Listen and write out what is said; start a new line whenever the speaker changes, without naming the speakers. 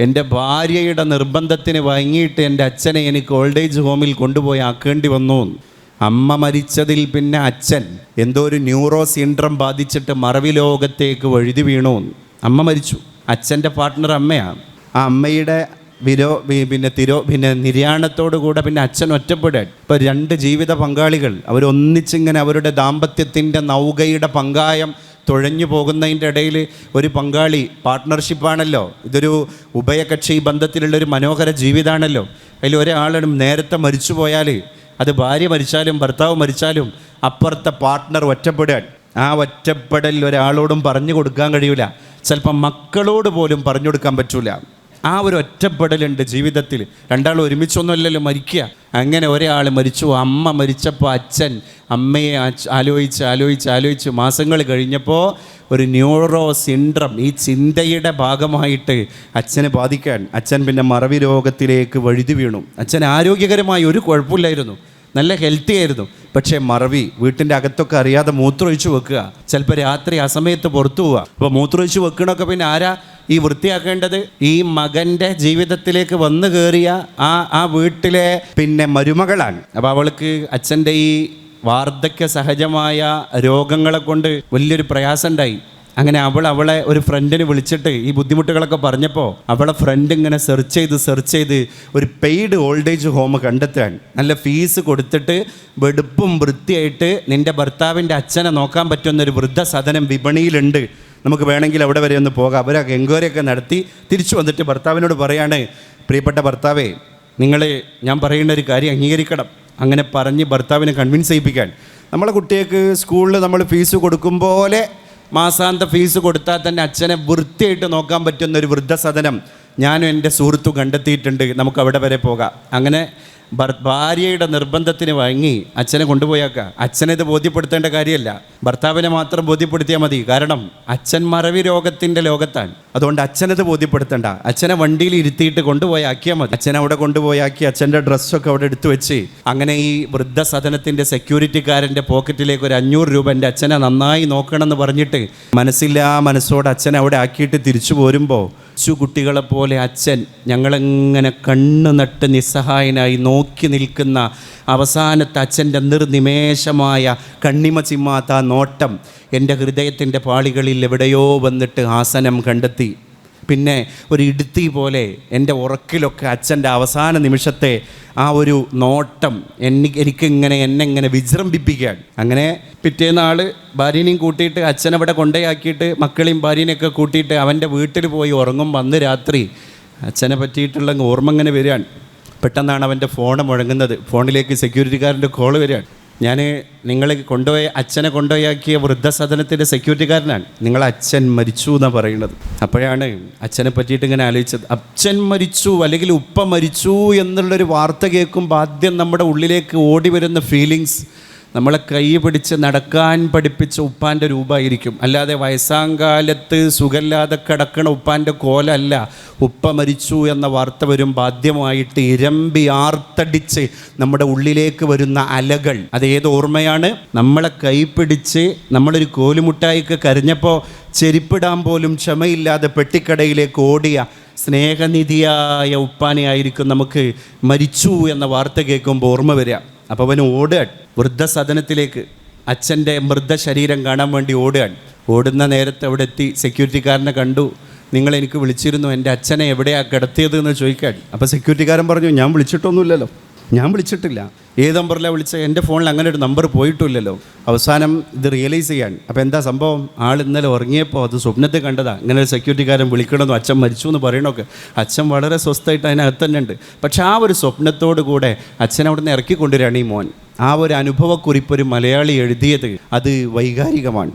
എന്റെ ഭാര്യയുടെ നിർബന്ധത്തിന് വഴങ്ങിയിട്ട് എന്റെ അച്ഛനെ എനിക്ക് ഓൾഡ് ഏജ് ഹോമിൽ കൊണ്ടുപോയി ആക്കേണ്ടി വന്നു. അമ്മ മരിച്ചതിൽ പിന്നെ അച്ഛൻ എന്തോ ഒരു ന്യൂറോ സിൻഡ്രം ബാധിച്ചിട്ട് മറവി ലോകത്തേക്ക് വഴുതി വീണു. അമ്മ മരിച്ചു. അച്ഛന്റെ പാർട്ട്ണർ അമ്മയാണ്. ആ അമ്മയുടെ വിരോ പിന്നെ തിരോ പിന്നെ നിര്യാണത്തോടു കൂടെ പിന്നെ അച്ഛൻ ഒറ്റപ്പെടുക ഇപ്പോൾ രണ്ട് ജീവിത പങ്കാളികൾ അവരൊന്നിച്ചിങ്ങനെ അവരുടെ ദാമ്പത്യത്തിന്റെ നൗകയുടെ പങ്കായം തുഴഞ്ഞു പോകുന്നതിന്റെ ഇടയിൽ ഒരു പങ്കാളി പാർട്ട്ണർഷിപ്പാണല്ലോ ഇതൊരു ഉഭയകക്ഷി ബന്ധത്തിലുള്ളൊരു മനോഹര ജീവിതമാണല്ലോ അതിൽ ഒരാളും നേരത്തെ മരിച്ചു പോയാൽ അത് ഭാര്യ മരിച്ചാലും ഭർത്താവ് മരിച്ചാലും അപ്പുറത്തെ പാർട്ട്ണർ ഒറ്റപ്പെടുകയാണ്. ആ ഒറ്റപ്പെടൽ ഒരാളോടും പറഞ്ഞു കൊടുക്കാൻ കഴിയില്ല ചിലപ്പം മക്കളോട് പോലും പറഞ്ഞു കൊടുക്കാൻ പറ്റൂല. ആ ഒരു ഒറ്റപ്പെടലുണ്ട് ജീവിതത്തിൽ. രണ്ടാൾ ഒരുമിച്ചൊന്നുമല്ലല്ലോ മരിക്കുക. അങ്ങനെ ഒരാൾ മരിച്ചു. അമ്മ മരിച്ചപ്പോൾ അച്ഛൻ അമ്മയെ ആലോചിച്ച് ആലോചിച്ച് ആലോചിച്ച് മാസങ്ങൾ കഴിഞ്ഞപ്പോൾ ഒരു ന്യൂറോ സിൻഡ്രം ഈ ചിന്തയുടെ ഭാഗമായിട്ട് അച്ഛനെ ബാധിക്കാൻ. അച്ഛൻ പിന്നെ മറവി രോഗത്തിലേക്ക് വഴുതി വീണു. അച്ഛൻ ആരോഗ്യകരമായി ഒരു കുഴപ്പമില്ലായിരുന്നു. നല്ല ഹെൽത്തി ആയിരുന്നു. പക്ഷേ മറവി വീട്ടിന്റെ അകത്തൊക്കെ അറിയാതെ മൂത്രമൊഴിച്ച് വെക്കുക. ചിലപ്പോൾ രാത്രി ആ സമയത്ത് പുറത്തു പോവുക. അപ്പോൾ മൂത്രമൊഴിച്ച് വെക്കണമൊക്കെ പിന്നെ ആരാ ഈ വൃത്തിയാക്കേണ്ടത്? ഈ മകന്റെ ജീവിതത്തിലേക്ക് വന്നു കയറിയ ആ ആ വീട്ടിലെ പിന്നെ മരുമകളാണ്. അപ്പോൾ അവൾക്ക് അച്ഛന്റെ ഈ വാർദ്ധക്യ സഹജമായ രോഗങ്ങളെ കൊണ്ട് വലിയൊരു പ്രയാസം ഉണ്ടായി അങ്ങനെ അവൾ അവളെ ഒരു ഫ്രണ്ടിനെ വിളിച്ചിട്ട് ഈ ബുദ്ധിമുട്ടുകളൊക്കെ പറഞ്ഞപ്പോൾ അവളെ ഫ്രണ്ട് ഇങ്ങനെ സെർച്ച് ചെയ്ത് സെർച്ച് ചെയ്ത് ഒരു പെയ്ഡ് ഓൾഡ് ഏജ് ഹോം കണ്ടെത്താൻ നല്ല ഫീസ് കൊടുത്തിട്ട് വെടുപ്പും വൃത്തിയായിട്ട് നിന്റെ ഭർത്താവിന്റെ അച്ഛനെ നോക്കാൻ പറ്റുന്ന ഒരു വൃദ്ധസദനം വിപണിയിലുണ്ട്. നമുക്ക് വേണമെങ്കിൽ അവിടെ വരെ ഒന്ന് പോകാം. അവരൊക്കെ എൻക്വയറിയൊക്കെ നടത്തി തിരിച്ചു വന്നിട്ട് ഭർത്താവിനോട് പറയാണ് പ്രിയപ്പെട്ട ഭർത്താവേ നിങ്ങൾ ഞാൻ പറയുന്ന ഒരു കാര്യം അംഗീകരിക്കണം. അങ്ങനെ പറഞ്ഞ് ഭർത്താവിനെ കൺവിൻസ് ചെയ്യിപ്പിക്കാൻ. നമ്മളെ കുട്ടികൾക്ക് സ്കൂളിൽ നമ്മൾ ഫീസ് കൊടുക്കും പോലെ മാസാന്ത ഫീസ് കൊടുത്താൽ തന്നെ അച്ഛനെ വൃത്തിയായിട്ട് നോക്കാൻ പറ്റുന്ന ഒരു വൃദ്ധസദനം ഞാനും എന്റെ സുഹൃത്തു കണ്ടെത്തിയിട്ടുണ്ട്. നമുക്ക് അവിടെ വരെ പോകാം. അങ്ങനെ ഭാര്യയുടെ നിർബന്ധത്തിന് വഴങ്ങി അച്ഛനെ കൊണ്ടുപോയാക്ക. അച്ഛനെ ഇത് ബോധ്യപ്പെടുത്തേണ്ട കാര്യമല്ല. ഭർത്താവിനെ മാത്രം ബോധ്യപ്പെടുത്തിയാൽ മതി. കാരണം അച്ഛൻ മറവി രോഗത്തിന്റെ ലോകത്താണ്. അതുകൊണ്ട് അച്ഛനത് ബോധ്യപ്പെടുത്തണ്ട. അച്ഛനെ വണ്ടിയിൽ ഇരുത്തിയിട്ട് കൊണ്ടുപോയി ആക്കിയാൽ മതി. അച്ഛനെ അവിടെ കൊണ്ടുപോയാക്കി അച്ഛന്റെ ഡ്രസ്സൊക്കെ അവിടെ എടുത്തു വെച്ച് അങ്ങനെ ഈ വൃദ്ധസദനത്തിന്റെ സെക്യൂരിറ്റിക്കാരന്റെ പോക്കറ്റിലേക്ക് ഒരു അഞ്ഞൂറ് രൂപ എന്റെ അച്ഛനെ നന്നായി നോക്കണമെന്ന് പറഞ്ഞിട്ട് മനസ്സില്ലാ മനസ്സോടെ അച്ഛനെ അവിടെ ആക്കിയിട്ട് തിരിച്ചു പോരുമ്പോൾ കൊച്ചു പോലെ അച്ഛൻ ഞങ്ങളെങ്ങനെ കണ്ണ് നട്ട് നിസ്സഹായനായി നോക്കി നിൽക്കുന്ന അവസാനത്തെ അച്ഛന്റെ നിർനിമേഷമായ കണ്ണിമ ചിമ്മാത്ത നോട്ടം എന്റെ ഹൃദയത്തിന്റെ പാളികളിൽ എവിടെയോ വന്നിട്ട് ആസനം കണ്ടെത്തി. പിന്നെ ഒരു ഇടുത്തി പോലെ എന്റെ ഉറക്കിലൊക്കെ അച്ഛന്റെ അവസാന നിമിഷത്തെ ആ ഒരു നോട്ടം എന്നെ എനിക്കിങ്ങനെ എന്നെ ഇങ്ങനെ വിജൃംഭിപ്പിക്കാൻ അങ്ങനെ പിറ്റേന്നാൾ ഭാര്യനെയും കൂട്ടിയിട്ട് അച്ഛനവിടെ കൊണ്ടയാക്കിയിട്ട് മക്കളെയും ഭാര്യനെയൊക്കെ കൂട്ടിയിട്ട് അവന്റെ വീട്ടിൽ പോയി ഉറങ്ങും. വന്ന് രാത്രി അച്ഛനെ പറ്റിയിട്ടുള്ള ഓർമ്മ ഇങ്ങനെ വരികയാണ്. പെട്ടെന്നാണ് അവന്റെ ഫോൺ മുഴങ്ങുന്നത്. ഫോണിലേക്ക് സെക്യൂരിറ്റിക്കാരന്റെ കോൾ വരികയാണ്. ഞാൻ നിങ്ങളെ കൊണ്ടുപോയ അച്ഛനെ കൊണ്ടുപോയാക്കിയ വൃദ്ധസദനത്തിന്റെ സെക്യൂരിറ്റിക്കാരനാണ് നിങ്ങളെ അച്ഛൻ മരിച്ചു എന്നാണ് പറയുന്നത്. അപ്പോഴാണ് അച്ഛനെ പറ്റിയിട്ട് ഇങ്ങനെ ആലോചിച്ചത്. അച്ഛൻ മരിച്ചു അല്ലെങ്കിൽ ഉപ്പ മരിച്ചു എന്നുള്ളൊരു വാർത്ത കേൾക്കുമ്പോൾ ആദ്യം നമ്മുടെ ഉള്ളിലേക്ക് ഓടി വരുന്ന ഫീലിങ്സ് നമ്മളെ കൈ പിടിച്ച് നടക്കാൻ പഠിപ്പിച്ച ഉപ്പാന്റെ രൂപമായിരിക്കും. അല്ലാതെ വയസ്സാങ്കാലത്ത് സുഖമില്ലാതെ കിടക്കണ ഉപ്പാന്റെ കോലല്ല. ഉപ്പ മരിച്ചു എന്ന വാർത്ത വരും ബാധ്യമായിട്ട് ഇരമ്പി ആർത്തടിച്ച് നമ്മുടെ ഉള്ളിലേക്ക് വരുന്ന അലകൾ. അത് ഏത് ഓർമ്മയാണ്? നമ്മളെ കൈ പിടിച്ച് നമ്മളൊരു കോലുമുട്ടായിക്ക് കരഞ്ഞപ്പോൾ ചെരിപ്പിടാൻ പോലും ക്ഷമയില്ലാതെ പെട്ടിക്കടയിലേക്ക് ഓടിയ സ്നേഹനിധിയായ ഉപ്പാനെയായിരിക്കും നമുക്ക് മരിച്ചു എന്ന വാർത്ത കേൾക്കുമ്പോൾ ഓർമ്മ വരിക. അപ്പോൾ അവൻ ഓടുകയാണ്. വൃദ്ധസദനത്തിലേക്ക് അച്ഛന്റെ മൃതശരീരം കാണാൻ വേണ്ടി ഓടുകയാണ്. ഓടുന്ന നേരത്തെ അവിടെ എത്തി സെക്യൂരിറ്റിക്കാരനെ കണ്ടു. നിങ്ങൾ എനിക്ക് വിളിച്ചിരുന്നു. എന്റെ അച്ഛനെ എവിടെയാണ് കിടത്തിയത് എന്ന് ചോദിക്കാൻ അപ്പോൾ സെക്യൂരിറ്റിക്കാരൻ പറഞ്ഞു ഞാൻ വിളിച്ചിട്ടൊന്നുമില്ലല്ലോ. ഞാൻ വിളിച്ചിട്ടില്ല. ഏത് നമ്പറിലാണ് വിളിച്ചത് എന്റെ ഫോണിൽ അങ്ങനെ ഒരു നമ്പർ പോയിട്ടില്ലല്ലോ. അവസാനം ഇത് റിയലൈസ് ചെയ്യാൻ. അപ്പോൾ എന്താ സംഭവം? ആൾ ഇന്നലെ ഉറങ്ങിയപ്പോൾ അത് സ്വപ്നത്തിൽ കണ്ടതാ. ഇങ്ങനെ ഒരു സെക്യൂരിറ്റിക്കാരൻ വിളിക്കണമെന്നും അച്ഛൻ മരിച്ചു എന്ന് പറയണമൊക്കെ അച്ഛൻ വളരെ സ്വസ്ഥമായിട്ട് അതിനകത്ത് തന്നെ ഉണ്ട്. പക്ഷേ ആ ഒരു സ്വപ്നത്തോടു കൂടെ അച്ഛൻ അവിടെ നിന്ന് ഇറക്കിക്കൊണ്ടുവരികയാണ് ഈ മോൻ. ആ ഒരു അനുഭവക്കുറിപ്പ് ഒരു മലയാളി എഴുതിയത് അത് വൈകാരികമാണ്.